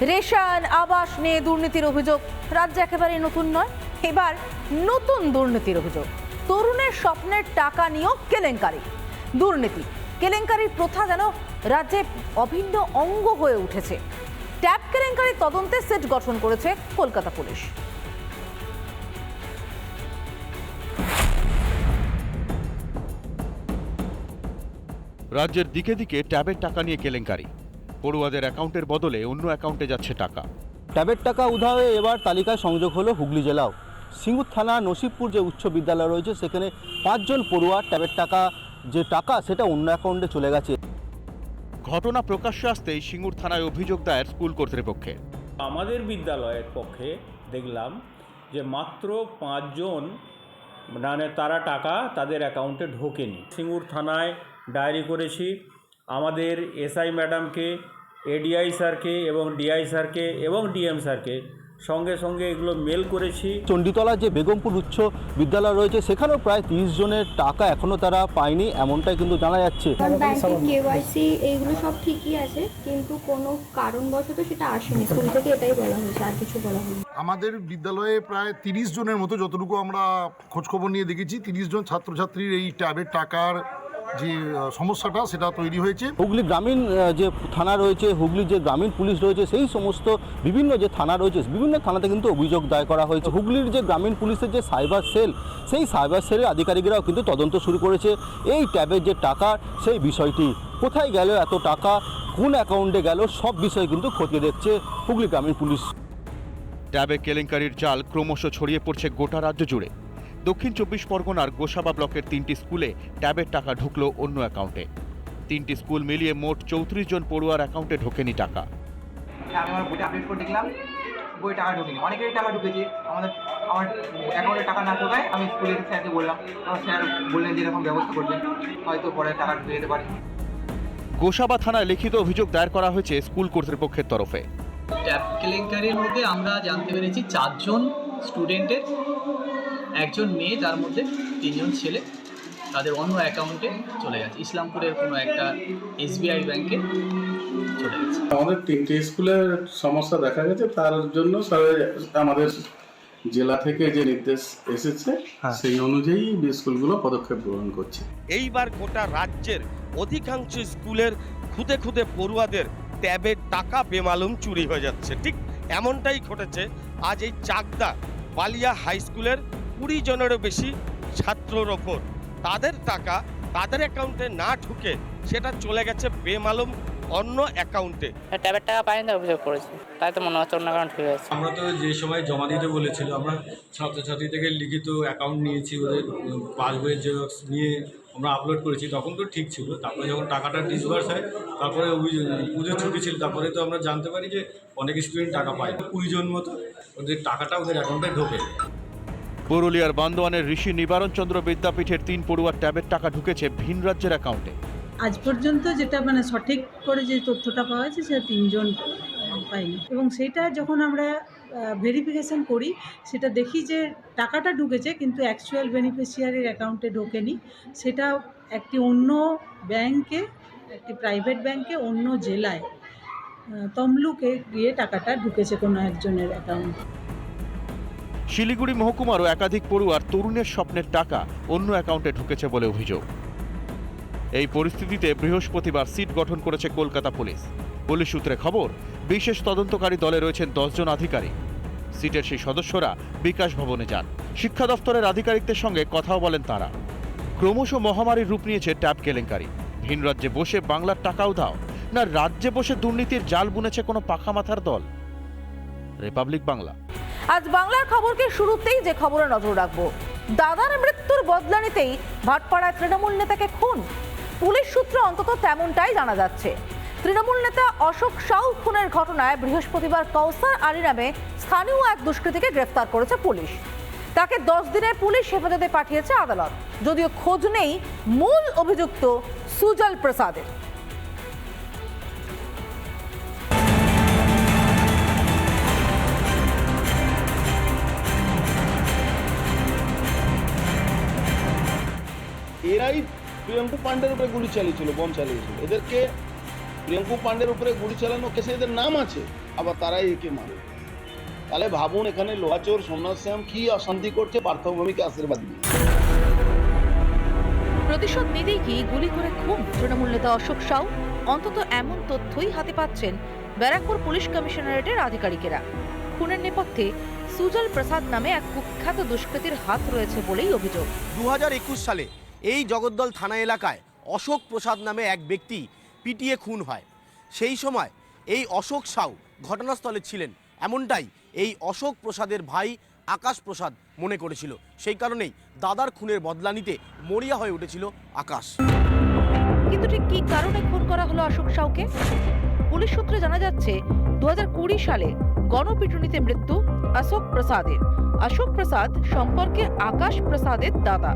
Ration, আবাস নিয়ে দুর্নীতির অভিযোগ। রাজ্যে একেবারে নতুন নয়, এবার নতুন দুর্নীতির অভিযোগ। তরুণের স্বপ্নের টাকা নিয়েও কেলেঙ্কারি। দুর্নীতি, কেলেঙ্কারির প্রথা যেন রাজ্যে অভিন্ন অঙ্গ হয়ে উঠেছে। ট্যাব কেলেঙ্কারির তদন্তে সেট গঠন করেছে কলকাতা পুলিশ। রাজ্যের দিকে দিকে ট্যাবের টাকা নিয়ে কেলেঙ্কারি। পড়ুয়াদের অ্যাকাউন্টের বদলে অন্য অ্যাকাউন্টে যাচ্ছে টাকা। ট্যাবের টাকা উধাও এবার তালিকায় সংযোগ হলো হুগলি জেলাও। সিঙ্গুর থানা নসিবপুর যে উচ্চ বিদ্যালয় রয়েছে সেখানে পাঁচজন পড়ুয়ার ট্যাবের টাকা যে টাকা সেটা অন্য অ্যাকাউন্টে চলে গেছে। ঘটনা প্রকাশ্যে আসতেই সিঙ্গুর থানায় অভিযোগ দায়ের স্কুল কর্তৃপক্ষে আমাদের বিদ্যালয়ের পক্ষে দেখলাম যে মাত্র পাঁচজন মানে তারা টাকা তাদের অ্যাকাউন্টে ঢোকেনি। সিঙ্গুর থানায় ডায়েরি করেছি। আমাদের এসআই ম্যাডামকে এডিআই স্যারকে এবং ডিআই স্যারকে এবং ডিএম স্যারকে সঙ্গে সঙ্গে এগুলো মেল করেছি। চণ্ডীতলা যে বেগমপুর উচ্চ বিদ্যালয় রয়েছে সেখানেও প্রায় তিরিশ জনের টাকা এখনও তারা পায়নি এমনটাই কিন্তু জানা যাচ্ছে। কেওয়াইসি এইগুলো সব ঠিকই আছে কিন্তু কোনো কারণবশত সেটা আসেনি। স্কুল থেকে এটাই বলা হয়েছে আর কিছু বলা হয়নি। আমাদের বিদ্যালয়ে প্রায় তিরিশ জনের মতো যতটুকু আমরা খোঁজখবর নিয়ে দেখেছি তিরিশ জন ছাত্রছাত্রীর এই ট্যাবের টাকার যে সমস্যাটা সেটা তৈরি হয়েছে। হুগলি গ্রামীণ যে থানা রয়েছে হুগলি যে গ্রামীণ পুলিশ রয়েছে সেই সমস্ত বিভিন্ন যে থানা রয়েছে বিভিন্ন থানাতে কিন্তু অভিযোগ দায় করা হয়েছে। হুগলির যে গ্রামীণ পুলিশের যে সাইবার সেল সেই সাইবার সেলের আধিকারিকরাও কিন্তু তদন্ত শুরু করেছে। এই ট্যাবের যে টাকা সেই বিষয়টি কোথায় গেল এত টাকা কোন অ্যাকাউন্টে গেল সব বিষয় কিন্তু খতিয়ে দেখছে হুগলি গ্রামীণ পুলিশ। ট্যাবে কেলেঙ্কারির জাল ক্রমশ ছড়িয়ে পড়ছে গোটা রাজ্য জুড়ে। দক্ষিণ চব্বিশ পরগনার গোসাবা ব্লকের তিনটি স্কুলে ট্যাবের টাকা ঢুকলো অন্য অ্যাকাউন্টে। তিনটি স্কুল মিলিয়ে মোট চৌত্রিশ জন পড়ুয়ার অ্যাকাউন্টে ঢোকেনি টাকা। হ্যাঁ, আমি আমার বইটা আপডেট করে দেখলাম। বই টাকা ঢুকিনি। অনেকেরই টাকা ঢুকেছে। আমাদের আমার অ্যাকাউন্টে টাকা না ঢোকায় আমি স্কুলের স্যারকে বললাম। আমার স্যার বললেন যে এরকম ব্যবস্থা করবেন হয়তো পরে টাকা ঢুকে যেতে পারে। গোসাবা থানায় লিখিত অভিযোগ দায়ের করা হয়েছে স্কুল কর্তৃপক্ষের তরফে। ট্যাব কেলেঙ্কারির মধ্যে আমরা জানতে পেরেছি চারজন স্টুডেন্টের। একজন মেয়ে যার মধ্যে তিনজন ছেলে তাদের অন্য অ্যাকাউন্টে চলে গেছে। ইসলামপুরের কোনো একটা এসবিআই ব্যাংকে চলে গেছে। আমাদের তিনটে স্কুলের সমস্যা দেখা গেছে। তার জন্য স্যার আমাদের জেলা থেকে যে নির্দেশ এসেছে সেই অনুযায়ী স্কুলগুলো পদক্ষেপ গ্রহণ করছে। এইবার গোটা রাজ্যের অধিকাংশ স্কুলের খুদে খুদে পড়ুয়াদের ট্যাবের টাকা বেমালুম চুরি হয়ে যাচ্ছে। ঠিক এমনটাই ঘটেছে। আজ এই চাকদা বালিয়া হাই স্কুলের কুড়ি জনেরও বেশি ছাত্রর ওপর। তাদের টাকা তাদের অ্যাকাউন্টে না ঢুকে সেটা চলে গেছে বেমালুম অন্য অ্যাকাউন্টে ট্যাবের টাকা পাইনি অভিযোগ করেছি। তাই তো মনে হচ্ছে অন্য অ্যাকাউন্ট ঠিক হয়েছে আমরা তো যে সময় জমা দিতে বলেছিল আমরা ছাত্রছাত্রী থেকে লিখিত অ্যাকাউন্ট নিয়েছি ওদের পাসবইয়ের জেরক্স নিয়ে আমরা আপলোড করেছি তখন তো ঠিক ছিল। তারপরে যখন টাকাটা ডিসবার্স হয় তারপরে অভিযোগ পুজোর ছুটি ছিল তারপরে তো আমরা জানতে পারি যে অনেক স্টুডেন্ট টাকা পায়। কুড়ি জন মতো ওদের টাকাটা ওদের অ্যাকাউন্টে ঢোকে। পুরুলিয়ার বান্দোয়ানের ঋষি নিবারণ চন্দ্র বিদ্যাপীঠের তিন পড়ুয়ার ট্যাবের টাকা ঢুকেছে ভিন রাজ্যের অ্যাকাউন্টে আজ পর্যন্ত যেটা মানে সঠিক করে যে তথ্যটা পাওয়া যাচ্ছে, সেটা তিনজন পাইনি এবং সেটা যখন আমরা ভেরিফিকেশন করি, সেটা দেখি যে টাকাটা ঢুকেছে, কিন্তু অ্যাকচুয়াল বেনিফিশিয়ারির অ্যাকাউন্টে ঢোকেনি। সেটা একটি অন্য ব্যাংকে, একটি প্রাইভেট ব্যাংকে, অন্য জেলায় তমলুকে গিয়ে টাকাটা ঢুকেছে কোনো একজনের অ্যাকাউন্টে শিলিগুড়ি মহকুমারও একাধিক পড়ুয়ার তরুণের স্বপ্নের টাকা অন্য অ্যাকাউন্টে ঢুকেছে বলে অভিযোগ। এই পরিস্থিতিতে বৃহস্পতিবার সিট গঠন করেছে কলকাতা পুলিশ। পুলিশ সূত্রে খবর, বিশেষ তদন্তকারী দলে রয়েছেন দশজন আধিকারিক। সিটের সেই সদস্যরা বিকাশ ভবনে যান। শিক্ষা দফতরের আধিকারিকদের সঙ্গে কথাও বলেন তারা। ক্রমশ মহামারীর রূপ নিয়েছে ট্যাব কেলেঙ্কারি। ভিন রাজ্যে বসে বাংলার টাকাও দাও, না রাজ্যে বসে দুর্নীতির জাল বুনেছে কোনো পাখা মাথার দল? রিপাবলিক বাংলা। আজ বাংলার খবরকে শুরুতেই যে খবরে নজর রাখব। দাদার মৃত্যুর বদলা নিতেই ভাটপাড়ায় তৃণমূল নেতাকে খুন। পুলিশ সূত্রে অন্তত তেমনটাই জানা যাচ্ছে। তৃণমূল নেতা অশোক সাউ খুনের ঘটনায় বৃহস্পতিবার কৌসার আলী নামে স্থানীয় এক দুষ্কৃতীকে গ্রেফতার করেছে পুলিশ। তাকে দশ দিনের পুলিশ হেফাজতে পাঠিয়েছে আদালত। যদিও খোঁজ নেই মূল অভিযুক্ত সুজল প্রসাদের। এরাই প্রিয়ঙ্কু পান্ডের উপরে গুলি চালিয়েছিল বম চালিয়েছিল। এদেরকে প্রিয়ঙ্কু পাণ্ডের উপরে গুলি চালানো কেসে এদের নাম আছে আবার তারাই একে মারে। তাহলে ভাবুন এখানে লোহাচোর সোমনাথ শ্যাম কি অশান্তি করছে পার্থভূমিকে আশীর্বাদ দিয়ে প্রতিশোধ নিতেই কি গুলি করে খুন? তৃণমূল নেতা অশোক সাউ অন্তত এমন তথ্যই হাতে পাচ্ছেন ব্যারাকপুর পুলিশ কমিশনারেটের আধিকারিকেরা। খুনের নেপথ্যে সুজল প্রসাদ নামে এক কুখ্যাত দুষ্কৃতীর হাত রয়েছে বলেই অভিযোগ। দু হাজার একুশ সালে এই জগদ্দল থানা এলাকায় অশোক প্রসাদ নামে এক ব্যক্তি পিটিয়ে খুন হয়। সেই সময় এই অশোক সাউ ঘটনাস্থলে ছিলেন। এমনটাই এই অশোক প্রসাদের ভাই আকাশ প্রসাদ মনে করেছিল। সেই কারণেই দাদার খুনের বদলা নিতে মরিয়া হয়ে উঠেছিল আকাশ। কিন্তু ঠিক কী কারণে খুন করা হলো অশোক সাউকে? পুলিশ সূত্রে জানা যাচ্ছে দু হাজার কুড়ি সালে গণপিটুনিতে মৃত্যু অশোক প্রসাদের। অশোক প্রসাদ সম্পর্কে আকাশ প্রসাদের দাদা।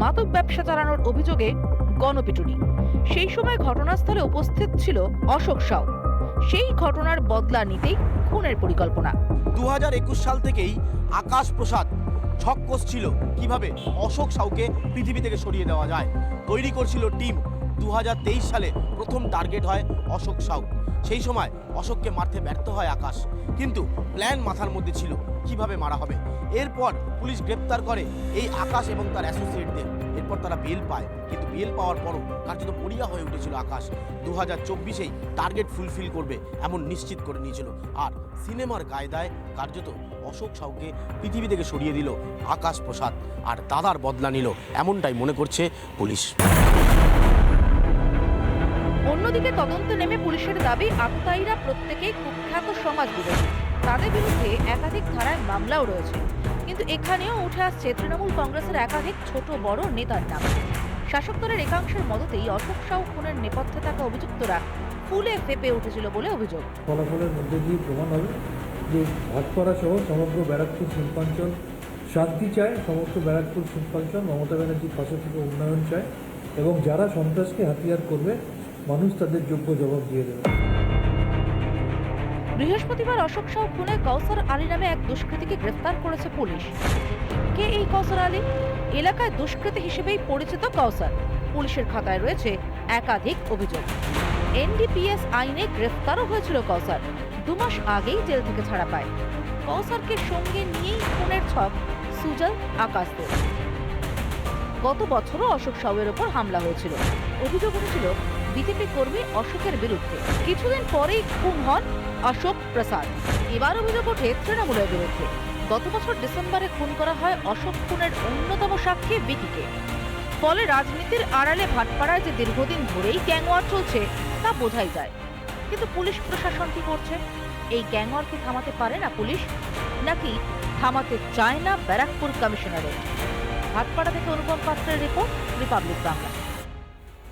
মাদক ব্যবসা চালানোর অভিযোগে গণপিটুনি। সেই সময় ঘটনাস্থলে উপস্থিত ছিল অশোক সাউ। সেই ঘটনার বদলা নিতেই খুনের পরিকল্পনা। দু হাজার একুশ সাল থেকেই আকাশ প্রসাদ ছক কষছিল কীভাবে অশোক সাউকে পৃথিবী থেকে সরিয়ে দেওয়া যায়। তৈরি করছিল টিম। দু হাজার তেইশ সালে প্রথম টার্গেট হয় অশোক সাউ। সেই সময় অশোককে মারতে ব্যর্থ হয় আকাশ। কিন্তু প্ল্যান মাথার মধ্যে ছিল কীভাবে মারা হবে। এরপর পুলিশ গ্রেপ্তার করে এই আকাশ এবং তার অ্যাসোসিয়েটদের। এরপর তারা বেল পায়। কিন্তু বেল পাওয়ার পরও কার্যত মরিয়া হয়ে উঠেছিল আকাশ। দু হাজার চব্বিশেই টার্গেট ফুলফিল করবে এমন নিশ্চিত করে নিয়েছিল। আর সিনেমার গায়দায় কার্যত অশোক সাউকে পৃথিবী থেকে সরিয়ে দিল আকাশ প্রসাদ। আর দাদার বদলা নিল এমনটাই মনে করছে পুলিশ। অন্যদিকে তদন্ত নেমে পুলিশের দাবি আততায়ীরা প্রত্যেকেই কুখ্যাত সমাজ বিরোধী তাদের বিরুদ্ধে একাধিক ধারায় মামলাও রয়েছে। কিন্তু এখানেও উঠে আসছে তৃণমূল কংগ্রেসের একাধিক ছোট বড় নেতার নাম। শাসক দলের একাংশের মদতেই অশোক সাউ খুনের নেপথ্যে থাকা অভিযুক্তরা ফুলে ফেপে উঠেছিল বলে অভিযোগ। ফলাফলের মধ্যে দিয়ে প্রমাণ হবে যে ভাটপাড়া সহ সমগ্র ব্যারাকপুর শিল্পাঞ্চল শান্তি চায় সমস্ত ব্যারাকপুর শিল্পাঞ্চল মমতা ব্যানার্জির পাশে থেকে উন্নয়ন চায় এবং যারা সন্ত্রাসকে হাতিয়ার করবে মানুষ তাদের যোগ্য জবাব দিয়ে দেবে। বৃহস্পতিবার অশোক সাউ খুনে কৌসর আলী নামে এক দুষ্কৃতীকে গ্রেফতার করেছে পুলিশ। কে এই কৌসর আলী? এলাকায় দুষ্কৃতী হিসেবেই পরিচিত কৌসর পুলিশের খাতায় রয়েছে একাধিক অভিযোগ। এনডিপিএস আইনে গ্রেফতারও হয়েছিল কৌসর দু মাস আগেই জেল থেকে ছাড়া পায়। কৌসরকে সঙ্গে নিয়েই খুনের ছক সুজল আকাশদের গত বছরও অশোক সাউয়ের ওপর হামলা হয়েছিল। অভিযোগ উঠেছিল বিজেপি কর্মী অশোকের বিরুদ্ধে। কিছুদিন পরেই খুন হন অশোক প্রসাদ। এবার অভিযোগ ওঠে তৃণমূলের বিরুদ্ধে। গত বছর ডিসেম্বরে খুন করা হয় অশোক খুনের অন্যতম সাক্ষী বিকিকে ফলে রাজনীতির আড়ালে ভাটপাড়ায় যে দীর্ঘদিন ধরেই গ্যাংওয়ার চলছে, তা বোঝাই যায়। কিন্তু পুলিশ প্রশাসন কি করছে? এই গ্যাংওয়ারকে থামাতে পারে না পুলিশ? নাকি থামাতে চায় না ব্যারাকপুর কমিশনারেট? ভাটপাড়া থেকে অনুপম পাত্রের রিপোর্ট, রিপাবলিক বাংলা।